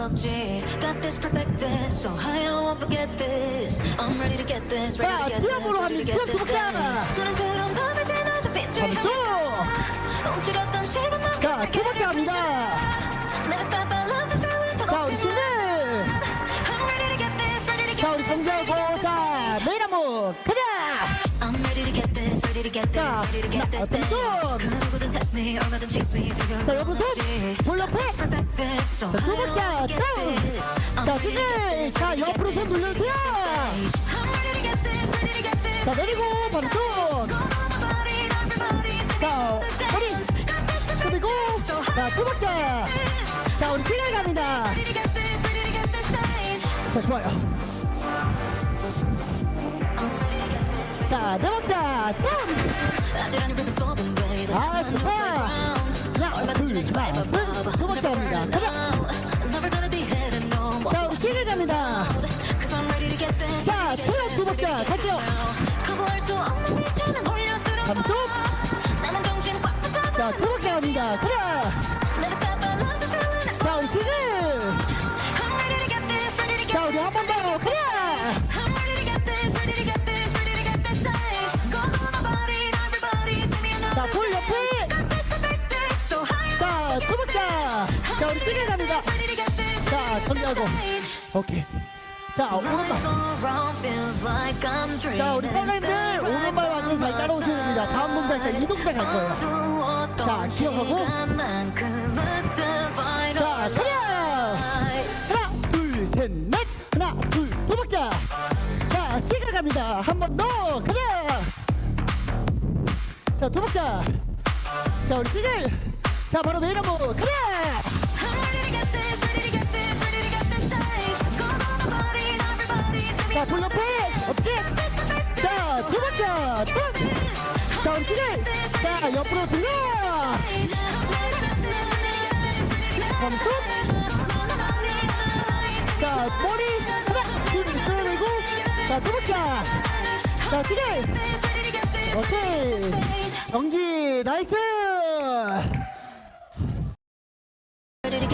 건 없지 Got this perfected So high I won't forget this I'm ready to get this Ready 자, to get this 티아고로 Ready to 합니다. get this 티아고 done. 소란스러운 밤을 지나서 빛을 반쪽! 향해 움츠렸던 시간만큼 자, 두 번째 합니다. 자, 우리 높이 신들. I'm ready to get this Ready to 자, get 우리 정재하고, 자, 나, 어떤 done. 손? 그 누구든 test me, 얼마든 chase me, 두려울 자, 건 여러분 손! so 자, 두 번째, 자, this, 자, 옆으로 손 돌려주세요! 자, 내리고, 반손! Go on my body, everybody, take 자, me on the 머리! dance. Got this 그리고, 자, 두 번째! 자, 우리 신을 갑니다. 자, 좋아요. 자, 네 번째, 다운! 아찔한 rhythm 속은 baby. 아, 좋다. 하나, 얼마든 둘, 지나지 하나, 말고 둘, 두 번째 합니다. 가자! 자, 신을 갑니다. 자, this, 두 get 갈게요. 붙잡아. 자, 두 번째 갑니다. feeling. 자, 우리 get 자, 우리 한 번 더, 그래! 자! 자, 우리 신을 갑니다. 자, 정리하고. 오케이. 자, 오른발. 자. 우리 팬님들 오른발 완전 잘 따라오시면 됩니다. 다음 동작, 자, 이 동작 갈 거예요. 자, 기억하고. 자, 그래! 하나, 둘, 셋, 넷! 하나, 둘, 두 번째! 자, 시간 갑니다. 한 번 더! 그래! 자, 두 번째! 자, 우리 시글! 자, 바로 메인 한번 그래! 자, 불 옆에! 어떻게? 자, 두 번째! 또! 자, 시글! 자, 옆으로 돌려! 감속! 자, 머리! 하나, 둘, 쓸어내고! 자, 두 번째! 자, 시글! 오케이! 정지, 나이스!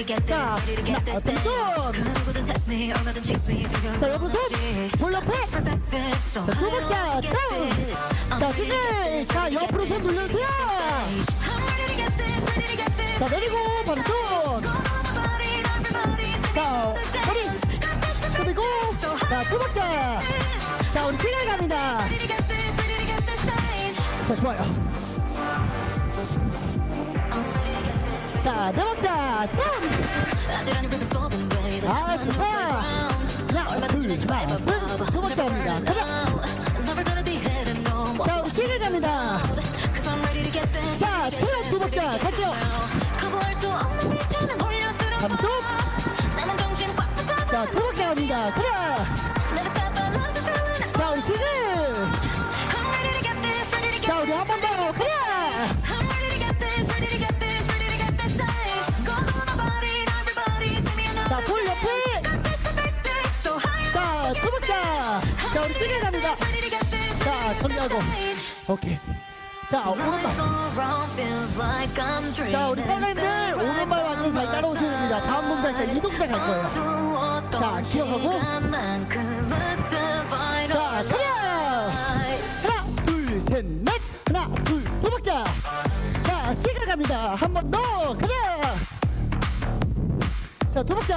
자, 나, 어떤 손? 그 자, 건 여러분 손! 없지. 볼 옆에! 자, 두 번째. I'm 자, this, 자, 옆으로 손 돌려주세요! 자, 내리고, 반손! 자, this 그리고, 자, 두 번째! 자, 우리 신을 갑니다. 자, 좋아요. 자, 네 번째! 다운! 아, 좋다. 하나, 얼마든 둘, 지나지 하나, 말고 둘, 두 번째. 가자! More. 자, 우리 신을 갑니다. 자, 태연 두 번째, 갈게요. 붙잡아. 자, 두 번째 this feeling. 자, 우리 get 자, 우리 한 번 더, 그래! High. 자, 우리 신을 갑니다. 자, 정리하고. 오케이. 자, 오른발. 자, 우리 팬님들 오른발 완전 잘 따라오시면 됩니다. 다음 동작, 자, 이 동작 갈 거예요. 자, 기억하고. 자, 그래! 하나, 둘, 셋, 넷! 하나, 둘, 두 번째! 자, 시간 갑니다. 한 번 더! 그래! 자, 두 번째!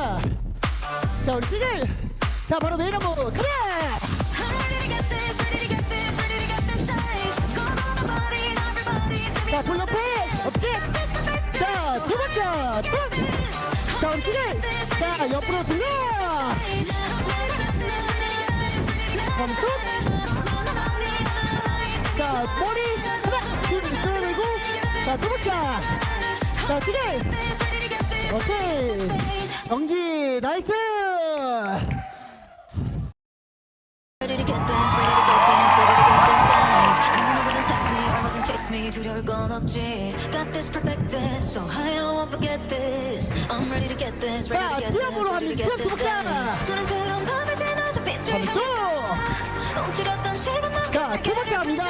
자, 우리 시글! 자, 바로 메인 한번 그래! 자, 불 옆에! 어떻게? 자, 두 번째! 우리 시글! 자, 옆으로 돌려! 감속! 자, 머리! 하나, 둘, 쓸어내고! 자, 두 번째! 자, 시글! 오케이! 정지, 나이스! me 두려울 건 없지 Got this perfected So high I won't forget this I'm ready to get this Ready to get this Ready to get this 소란스러운 밤을 지나 저 빛을 향할까 움츠렸던 시간 난 자, 두 번째 합니다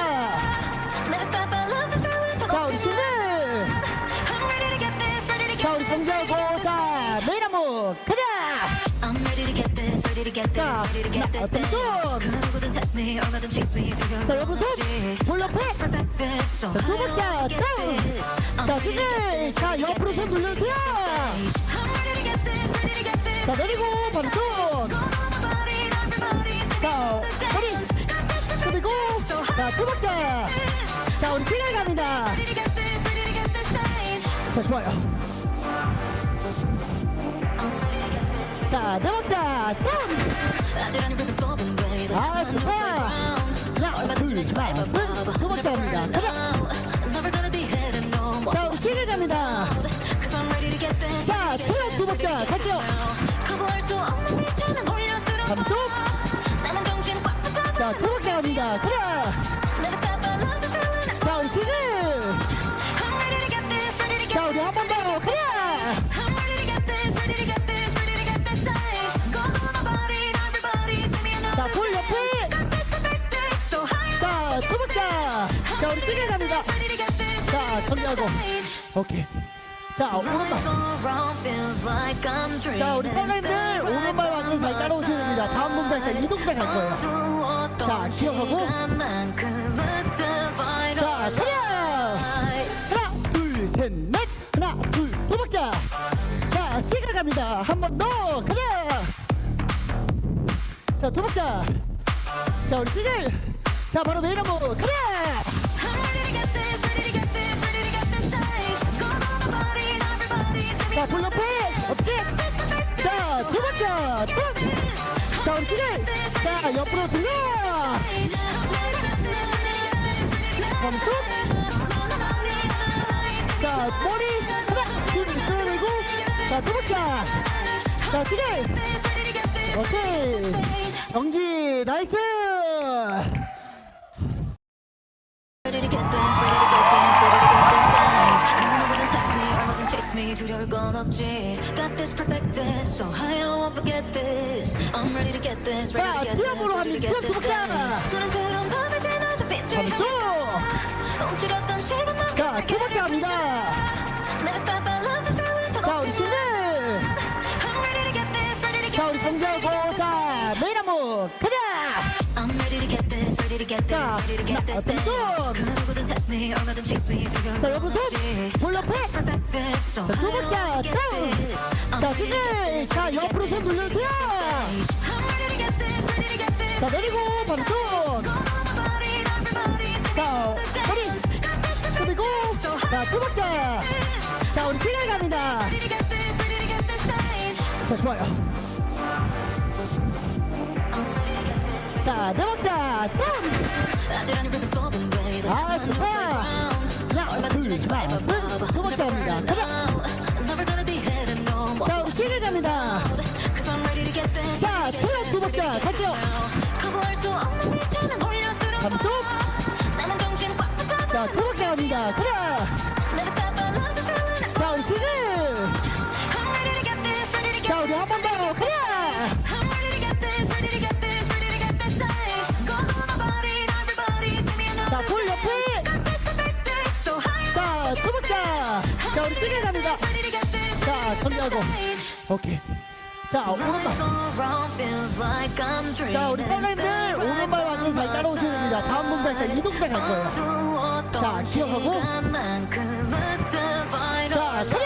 Never stop I love this feeling 자, 우리 신은 I'm ready to get this Ready to get this 자, 우리 성재하고 자, 메인 안무 그래 자, 손? 그 chase me 두려울 자, 건 여러분 손. 볼옆에. 자, 두 번째. I'm 자, this, 자, 옆으로 손 돌려주세요. 자, 내리고, 반손. 자, 허리. 그리고, 자, 두 번째. 자, 우리 신을 갑니다. 자, 좋아요. 자, 네 번째, 다운! 아, 둘. 두 번째 합니다. 가자! 자, 신을 갑니다. 자, 태연 두 번째, 갈게요. 감속. 자, 두 번째. 그래! 자, 신을! 자, 우리 한번 더, 자! 자, 우리 신을 갑니다. 자, 정리하고. 오케이. 자, 오른발. 자, 우리 팬님들 오른발 완전 잘 따라오셔야 됩니다. 다음 동작, 자, 이 동작 갈 거예요. 자, 기억하고. 자, 가자! 하나, 둘, 셋, 넷! 하나, 둘, 두 박자! 자, 시간 갑니다. 한 번 더! 가자! 자, 두 박자! 자, 우리 시글! 자, 바로 메인 한번 가자! 자, 돌 옆에! 어떻게? 자, 두 박자! 딱! 자, 시글! 자, 옆으로 돌려! 감속! 자, 머리! 하나, 둘, 쓸어내고! 자, 두 박자! 자, 시글! 오케이! 정지, 나이스! 없지. Got this perfected, so I won't forget this. I'm ready to get this, ready 자, to get this, 티업으로 ready to 합니다. get 티업 두 this 번째. dance. 소란스러운 밤을 지나서 빛을 감속! 향해 움츠렸던 시간만 자, 두 번째 합니다. Never stop, I love this feeling 더 자, 우리 높이 신을! I'm ready to get this, ready to get 자, 우리 성재하고, 자, 메인 한번 가자! 자, this 어떤. 손? 그 자, 여러분 손! 없지. 볼 옆에! Perfected, so 자, 두 번째. I'm 자, this, 자, 옆으로 손 돌려주세요! 자, 내리고, 반손! 자, 허리! 그리고, 자, 두 번째! 자, 우리 신을 갑니다. 자, 좋아요. 자, 네 두 번째 합니다. 가자! 자, 신을 갑니다. 자, 태연 두 번째, 갈게요. 감속! 자, 두 번째 합니다. 그래! 신을 갑니다. 자, 정리하고. 오케이. 자, 오른발. 자, 우리 팬님들 오른발 완전 잘 따라오셔야 됩니다. 다음 동작, 자, 이 동작 갈 거예요. 자, 기억하고. 자, 그래!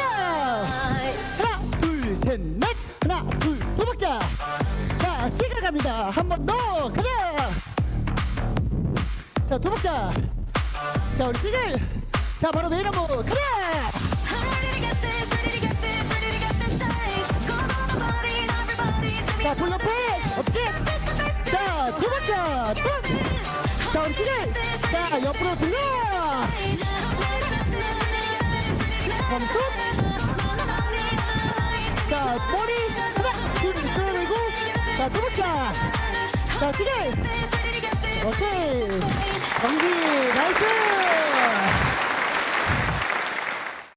하나, 둘, 셋, 넷! 하나, 둘, 두 박자! 자, 시간 갑니다. 한 번 더! 그래! 자, 두 박자! 자, 우리 시글! 자, 바로 메인 한번 그래! 자, 돌 옆에! 어떻게? 자, 두 박자! 딱! 자, 시글! 자, 옆으로 돌려! 감속! 자, 머리! 하나, 둘, 쓸어내고! 자, 두 박자! 자, 시글! 오케이! 정지! 나이스!